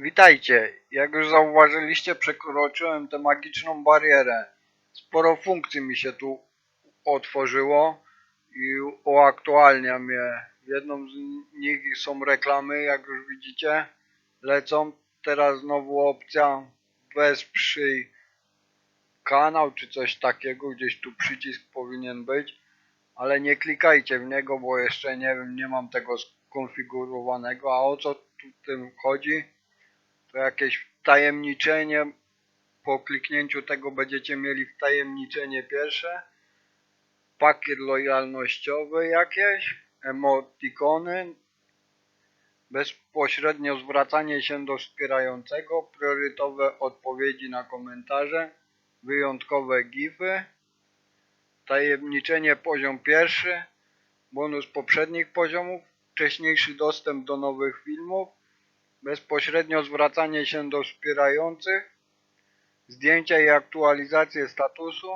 Witajcie. Jak już zauważyliście, przekroczyłem tę magiczną barierę. Sporo funkcji mi się tu otworzyło i uaktualnia mnie. Jedną z nich są reklamy, jak już widzicie. Lecą. Teraz znowu opcja wesprzyj kanał czy coś takiego. Gdzieś tu przycisk powinien być. Ale nie klikajcie w niego, bo jeszcze nie wiem, nie mam tego skonfigurowanego. A o co tu tym chodzi? To jakieś wtajemniczenie. Po kliknięciu tego będziecie mieli wtajemniczenie pierwsze. Pakiet lojalnościowy jakieś. Emotikony. Bezpośrednio zwracanie się do wspierającego. Priorytetowe odpowiedzi na komentarze. Wyjątkowe gify. Tajemniczenie poziom pierwszy. Bonus poprzednich poziomów. Wcześniejszy dostęp do nowych filmów bezpośrednio zwracanie się do wspierających, zdjęcia i aktualizacje statusu,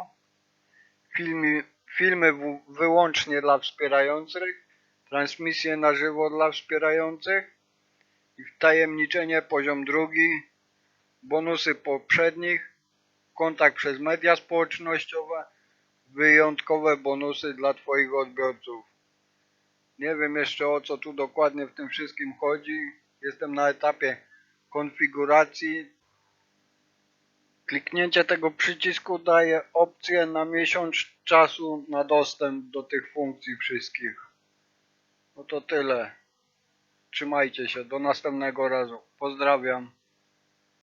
filmy, filmy wyłącznie dla wspierających, transmisje na żywo dla wspierających i wtajemniczenie poziom drugi, bonusy poprzednich, kontakt przez media społecznościowe, wyjątkowe bonusy dla Twoich odbiorców. Nie wiem jeszcze o co tu dokładnie w tym wszystkim chodzi. Jestem na etapie konfiguracji. Kliknięcie tego przycisku daje opcję na miesiąc czasu na dostęp do tych funkcji wszystkich. No to tyle. Trzymajcie się. Do następnego razu. Pozdrawiam.